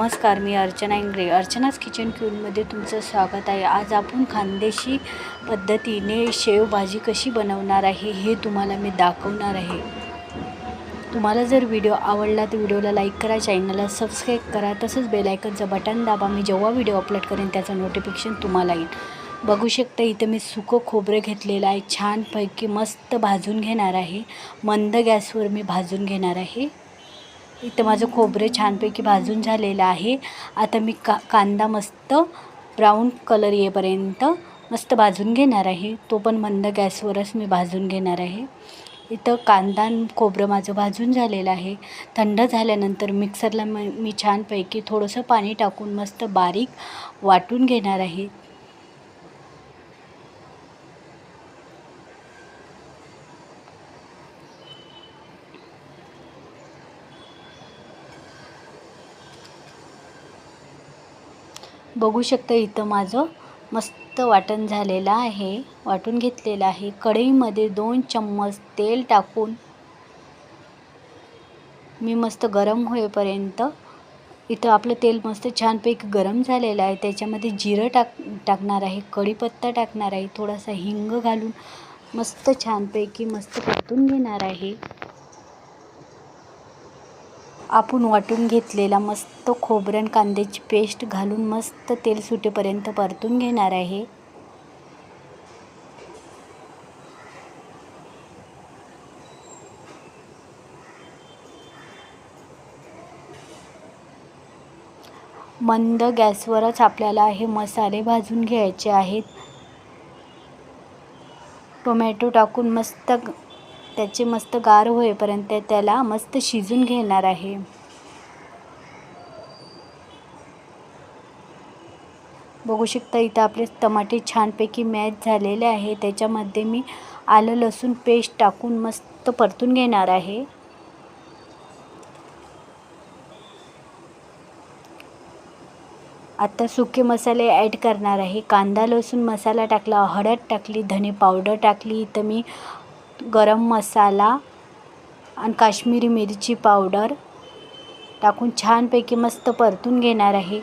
नमस्कार मी अर्चना इंगळे. अर्चनाच किचन क्यूनमध्ये तुमचं स्वागत आहे. आज आपण खानदेशी पद्धतीने शेवभाजी कशी बनवणार आहे हे तुम्हाला मी दाखवणार आहे. तुम्हाला जर व्हिडिओ आवडला तर व्हिडिओला लाईक करा चॅनलला सबस्क्राईब करा तसंच बेलायकनचं बटन दाबा. मी जेव्हा व्हिडिओ अपलोड करेन त्याचं नोटिफिकेशन तुम्हाला येईल. बघू शकता इथं मी सुकं खोबरं घेतलेलं आहे. छानपैकी मस्त भाजून घेणार आहे. मंद गॅसवर मी भाजून घेणार आहे. इथं माझं खोबरं छानपैकी भाजून झालेलं आहे. आता मी का कांदा मस्त ब्राऊन कलर येईपर्यंत मस्त भाजून घेणार आहे. तो पण मंद गॅसवरच मी भाजून घेणार आहे. इथं कांदा खोबरं माझं भाजून झालेलं आहे. थंड झाल्यानंतर मिक्सरला म मी छानपैकी थोडंसं पाणी टाकून मस्त बारीक वाटून घेणार आहे. बघू शकता इथं माझं मस्त वाटण झालेलं आहे. वाटून घेतलेलं आहे. कढईमध्ये दोन चम्मच तेल टाकून मी मस्त गरम होईपर्यंत इथं आपलं तेल मस्त छानपैकी गरम झालेलं आहे. त्याच्यामध्ये जिरं टाक टाकणार आहे. कढीपत्ता टाकणार आहे. थोडासा हिंग घालून मस्त छानपैकी मस्त परतून घेणार आहे. आपण वाटून घेतलेला मस्त खोबरं आणि कांद्याची पेस्ट घालून मस्त तेल सुटेपर्यंत परतून घेणार आहे. मंद गॅसवरच आपल्याला हे मसाले भाजून घ्यायचे आहेत. टोमॅटो टाकून मस्त त्याचे मस्त गार होईपर्यंत त्याला मस्त शिजून घेणार आहे. बघू शकता इथं आपले टमाटे छानपैकी मॅच झालेले आहे. त्याच्यामध्ये मी आलं लसूण पेस्ट टाकून मस्त परतून घेणार आहे. आता सुके मसाले ॲड करणार आहे. कांदा लसूण मसाला टाकला हळद टाकली धने पावडर टाकली. इथं मी गरम मसाला आणि काश्मीरी मिरची पावडर टाकून छानपैकी मस्त परतून घेणार आहे.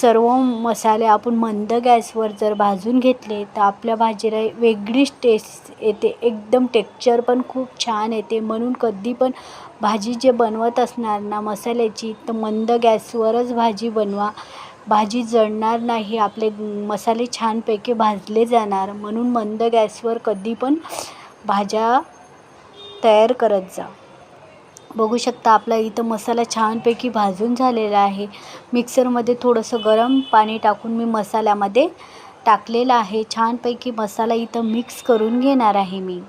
सर्व मसाले आपण मंद गॅसवर जर भाजून घेतले तर आपल्या भाजीला वेगळीच टेस्ट येते. एकदम टेक्चर पण खूप छान येते. म्हणून कधी पण भाजी जे बनवत असणार ना मसाल्याची तर मंद गॅसवरच भाजी बनवा. भाजी जळणार नाही. आपले मसाले छानपैकी भाजले जाणार. म्हणून मंद गॅसवर कधी पण भाज्या तयार करत जा. बघू शकता आपला इथं मसाला छानपैकी भाजून झालेला आहे. मिक्सरमध्ये थोडंसं गरम पाणी टाकून मी मसाल्यामध्ये टाकलेलं आहे. छानपैकी मसाला इथं मिक्स करून घेणार आहे मी.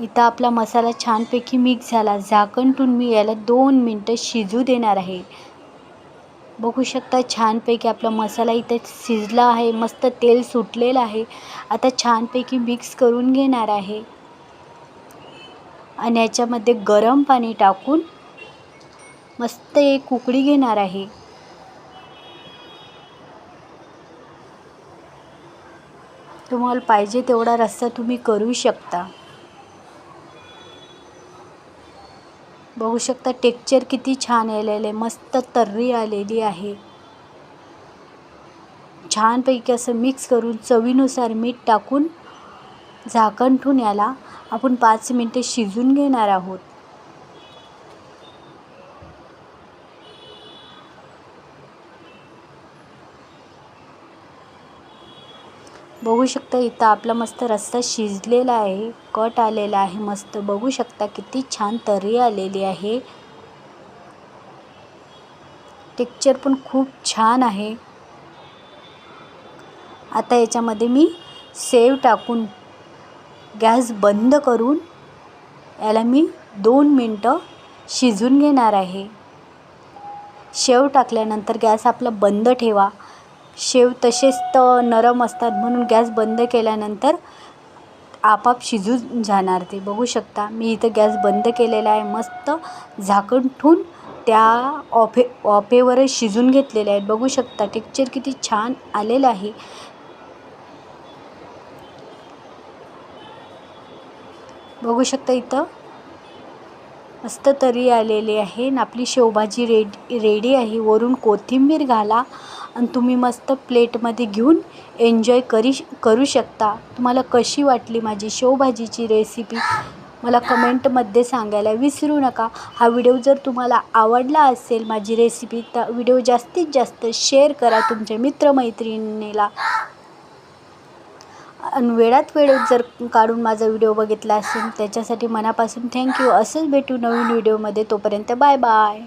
इथं आपला मसाला छानपैकी मिक्स झाला. झाकण मी याला दोन मिनटं शिजू देणार आहे. बघू शकता छानपैकी आपला मसाला इथं शिजला आहे मस्त तेल सुटलेलं आहे. आता छानपैकी मिक्स करून घेणार आहे. आणि याच्यामध्ये गरम पाणी टाकून मस्त एक उकळी घेणार आहे. तुम्हाला पाहिजे तेवढा रस्सा तुम्ही करू शकता. बघू शकता टेक्चर किती छान आलेलं आहे मस्त तर्री आलेली आहे. छानपैकी असं मिक्स करून चवीनुसार मीठ टाकून झाकण ठेवून याला आपण पाच मिनटे शिजून घेणार आहोत. बघू शकता इथं आपला मस्त रस्सा शिजलेला आहे कट आलेला आहे मस्त. बघू शकता किती छान तर्री आलेली आहे. टेक्चर पण खूप छान आहे. आता याच्यामध्ये मी सेव टाकून गॅस बंद करून याला मी दोन मिनटं शिजून घेणार आहे. शेव टाकल्यानंतर गॅस आपला बंद ठेवा. शेव तसेच तर नरम असतात म्हणून गॅस बंद केल्यानंतर आपाप शिजून जाणार ते. बघू शकता मी इथं गॅस बंद केलेला आहे मस्त झाकण ठेवून त्या ऑफे ऑफेवरच शिजून घेतलेले आहेत. बघू शकता टेक्चर किती छान आलेलं आहे. बघू शकता इथं मस्त तरी आलेली आहे आणि आपली शेवभाजी रेडी रेडी आहे. वरून कोथिंबीर घाला. आणि तुम्ही मस्त प्लेटमध्ये घेऊन एन्जॉय करी करू शकता. तुम्हाला कशी वाटली माझी शेवभाजीची रेसिपी? मला कमेंटमध्ये सांगायला विसरू नका. हा व्हिडिओ जर तुम्हाला आवडला असेल माझी रेसिपी तर व्हिडिओ जास्तीत जास्त शेअर करा तुमच्या मित्रमैत्रिणीला. आणि वेळात वेळेत जर काढून माझा व्हिडिओ बघितला असेल त्याच्यासाठी मनापासून थँक्यू असंच भेटू नवीन व्हिडिओमध्ये. तोपर्यंत बाय बाय